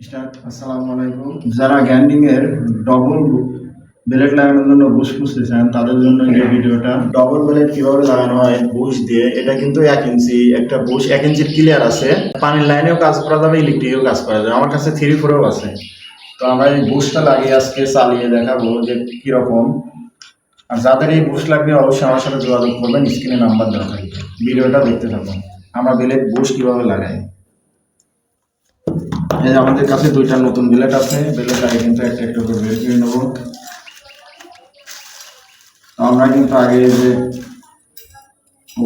Start আসসালামু আলাইকুম। যারা গ্যান্ডিং এর ডবল ব্লেড লাগানোর জন্য বুশ খুঁজতেছেন, তাদের জন্য এই ভিডিওটা। ডবল ব্লেড কীভাবে লাগানো হয়? বুশ দিয়ে। এটা কিন্তু এক ইঞ্চি একটা বুশ এক ইঞ্চির ক্লিয়ার আছে। পানির লাইনেও কাজ করা যাবে ইলেকট্রিকেও কাজ করা যাবে। আমার কাছে থ্রি ফোরেও আছে। তো আমরা এই বুশটা লাগিয়ে আজকে চালিয়ে দেখাবো যে কীরকম। আর যাদের এই বুশ লাগবে, অবশ্যই আমার সাথে যোগাযোগ করবেন। স্ক্রিনে নাম্বার দেওয়া থাকবে। ভিডিওটা দেখতে থাকুন। আমরা ব্লেড বুশ কীভাবে লাগাই? এই আমাদের কাছে দুইটা নতুন ব্লেড আছে ব্লেড আগে কিন্তু একটা একটা করে বের করে নেব। আমরা কিন্তু আগে যে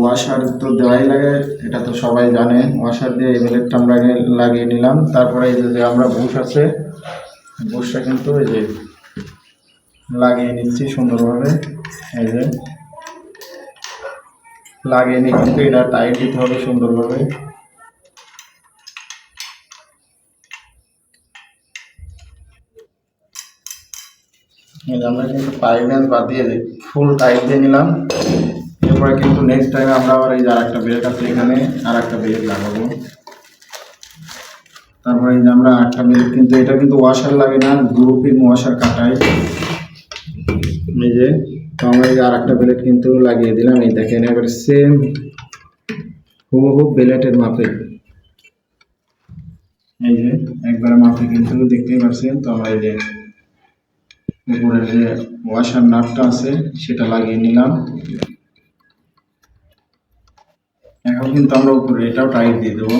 ওয়াশার তো দেওয়াই লাগে, এটা তো সবাই জানে। ওয়াশার দিয়ে এই ব্লেডটা আমরা আগে লাগিয়ে নিলাম। তারপরে এই যে যে আমরা বুশ আছে বুশটা কিন্তু এই যে লাগিয়ে নিচ্ছি সুন্দরভাবে। এই যে, লাগিয়ে কিন্তু এটা টাইট দিতে হবে সুন্দরভাবে। আমরা কিন্তু পাইপ ম্যাচ বাদ দিয়ে ফুল টাইট দিয়ে নিলাম, এরপরে কিন্তু নেক্সট টাইমে আমরা আবার এই যে আর একটা ব্রেক আছে এখানে আর একটা ব্রেক লাগাবো। তারপরে এই যে আমরা আটটা ব্রেক কিন্তু, এটা কিন্তু ওয়াশার লাগে না গ্রুপিং ওয়াশার কাটাই। এই যে, তো আমরা এই আর একটা ব্লেড কিন্তু লাগিয়ে দিলাম, এই দেখেন এবারে সেম হুবহু ব্লেডের মাপে। এই যে, একবারে মাপে কিন্তু দেখতেই পাচ্ছেন, তো আমরা এই যে উপরের যে ওয়াশার নাটটা আছে, সেটা লাগিয়ে নিলাম। এখন কিন্তু আমরা উপরে এটাও টাইট দিয়ে দেবো।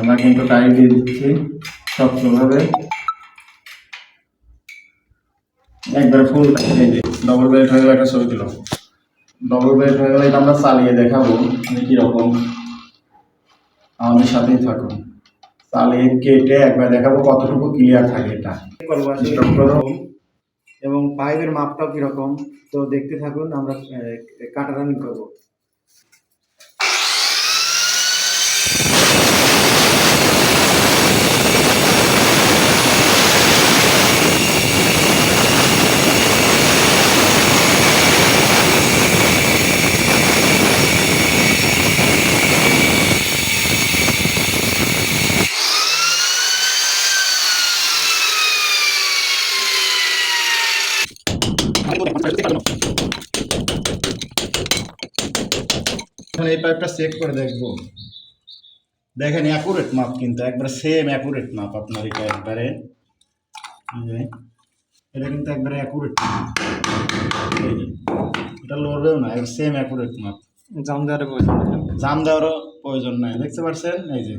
আমরা কিন্তু টাইট দিয়ে দিচ্ছি শক্তভাবে একবারে ফুল ডবল বেল্ট হয়ে গেলে একটা ছবি দিল ডবল বেল্ট হয়ে গেলে এটা আমরা চালিয়ে দেখাবো যে কীরকম। আমাদের সাথেই থাকুন। চালিয়ে কেটে একবার দেখাবো কতটুকু ক্লিয়ার থাকে এটা। করব এবং পাইপের মাপটাও কীরকম তো দেখতে থাকুন আমরা কাটা রানিং করব। এখন এই পাইপটা চেক করে দেখব। দেখেন অ্যাকুরেট মাপ কিন্তু একবারে সেম অ্যাকুরেট মাপ আপনার এটা একবারে। এটা কিন্তু একবারে অ্যাকুরেট এটা লড়বেও না সেম অ্যাকুরেট মাপ জাম দেওয়ার প্রয়োজন জাম দেওয়ারও প্রয়োজন নাই দেখতে পাচ্ছেন এই যে